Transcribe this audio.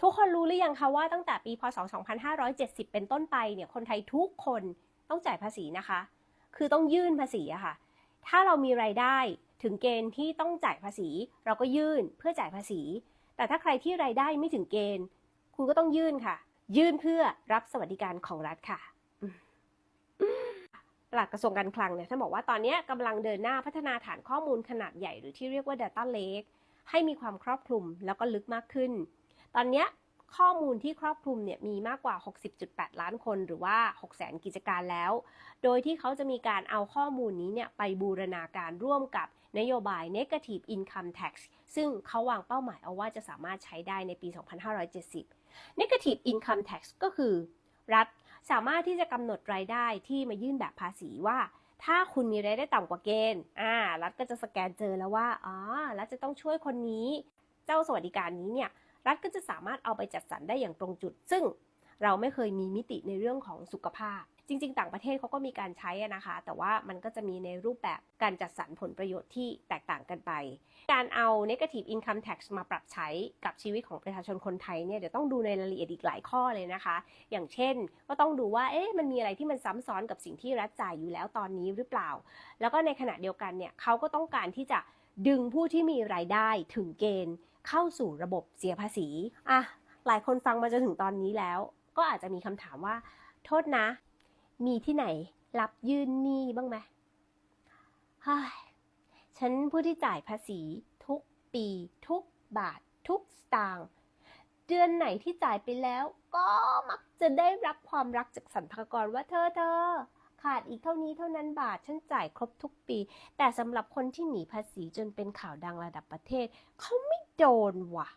ทุกคนรู้หรือยังคะว่าตั้งแต่ปีพศ 2570 เป็นต้นไปเนี่ยคนไทยทุกคนต้องจ่ายภาษีนะคะ คือต้องยื่นภาษีอะค่ะ ถ้าเรามีรายได้ถึงเกณฑ์ที่ต้องจ่ายภาษี เราก็ยื่นเพื่อจ่ายภาษี แต่ถ้าใครที่รายได้ไม่ถึงเกณฑ์ คุณก็ต้องยื่นค่ะ ยื่นเพื่อรับสวัสดิการของรัฐค่ะ หลักกระทรวงการคลังเนี่ยท่านบอกว่าตอนนี้กำลังเดินหน้าพัฒนาฐานข้อมูลขนาดใหญ่หรือที่เรียกว่า Data Lake ให้มีความครอบคลุมแล้วก็ลึกมากขึ้น อนเนี้ยข้อมูลที่ครอบคลุมเนี่ยมีมากกว่า 60.8 ล้านคนหรือว่า600,000กิจการแล้ว โดยที่เขาจะมีการเอาข้อมูลนี้เนี่ยไปบูรณาการร่วมกับนโยบาย Negative Income Tax ซึ่งเขาวางเป้าหมายเอาว่าจะสามารถใช้ได้ในปี 2570 Negative Income Tax ก็คือ รัฐสามารถที่จะกำหนดรายได้ที่มายื่นแบบภาษีว่า ถ้าคุณมีรายได้ต่ำกว่าเกณฑ์อ่ารัฐก็จะสแกนเจอแล้วว่าอ๋อรัฐจะต้องช่วยคนนี้ เจ้าสวัสดิการนี้เนี่ย รัฐก็จะสามารถเอาไปจัดสรรได้อย่างตรงจุด ซึ่งเราไม่เคยมีมิติในเรื่องของสุขภาพ จริง ๆ ต่างประเทศเขาก็มีการใช้นะคะ แต่ว่ามันก็จะมีในรูปแบบการจัดสรรผลประโยชน์ที่แตกต่างกันไป การเอา negative income tax มาปรับใช้กับชีวิตของประชาชนคนไทยเนี่ยเดี๋ยวต้องดูในรายละเอียดอีกหลายข้อเลยนะคะ อย่างเช่น ก็ต้องดูว่าเอ๊ะมันมีอะไรที่มันซ้ำซ้อนกับสิ่งที่รัฐจ่ายอยู่แล้วตอนนี้หรือเปล่า แล้วก็ในขณะเดียวกันเนี่ยเขาก็ต้องการที่จะดึงผู้ที่มีรายได้ถึงเกณฑ์ เข้าสู่ระบบเสียภาษีอะหลายคนฟังมาจนถึงตอนนี้แล้ว ก็อาจจะมีคำถามว่า โทษนะ มีที่ไหนรับยื่นหนี้บ้างไหมฮ้ยฉันผู้ที่จ่ายภาษีทุกปี ทุกบาท ทุกสตางค์เดือนไหนที่จ่ายไปแล้ว ก็มักจะได้รับความรักจากสรรพากรว่าเธอเธอขาดอีกเท่านี้เท่านั้นบาท ฉันจ่ายครบทุกปี แต่สำหรับคนที่หนีภาษีจนเป็นข่าวดังระดับประเทศ เขาไม่ โดนว่ะ